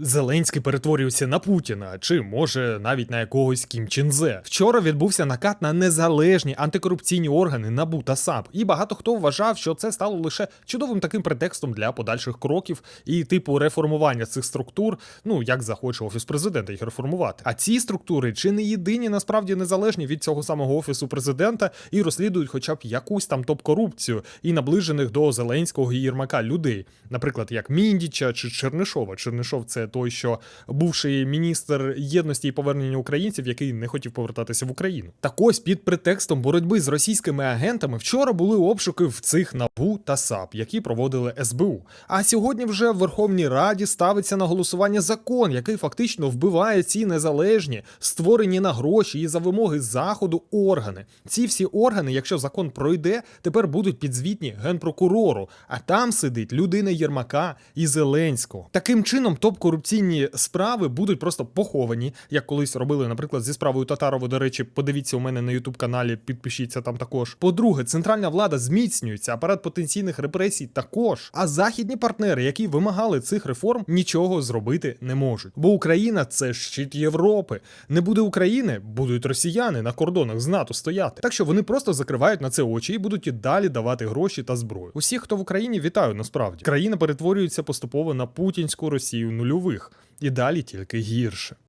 Зеленський перетворюється на Путіна, чи може навіть на якогось Кім Чензе. Вчора відбувся накат на незалежні антикорупційні органи НАБУ та САП, і багато хто вважав, що це стало лише чудовим таким претекстом для подальших кроків і типу реформування цих структур. Ну як захоче офіс президента їх реформувати. А ці структури чи не єдині насправді незалежні від цього самого офісу президента і розслідують, хоча б якусь там топ-корупцію і наближених до Зеленського і Єрмака людей, наприклад, як Міндіча чи Чернишова. Чернишов це той, що бувший міністр єдності і повернення українців, який не хотів повертатися в Україну. Так ось під претекстом боротьби з російськими агентами вчора були обшуки в цих НАБУ та САП, які проводили СБУ. А сьогодні вже в Верховній Раді ставиться на голосування закон, який фактично вбиває ці незалежні, створені на гроші і за вимоги заходу органи. Ці всі органи, якщо закон пройде, тепер будуть підзвітні генпрокурору, а там сидить людина Єрмака і Зеленського. Таким чином, топ-корупційні справи будуть просто поховані, як колись робили, наприклад, зі справою Татарова. До речі, подивіться у мене на Ютуб каналі, підпишіться там також. По-друге, центральна влада зміцнюється, апарат потенційних репресій також. А західні партнери, які вимагали цих реформ, нічого зробити не можуть. Бо Україна це щит Європи. Не буде України, будуть росіяни на кордонах з НАТО стояти. Так що вони просто закривають на це очі і будуть і далі давати гроші та зброю. Усіх, хто в Україні, вітаю насправді. Країна перетворюється поступово на путінську Росію нульових, і далі тільки гірше.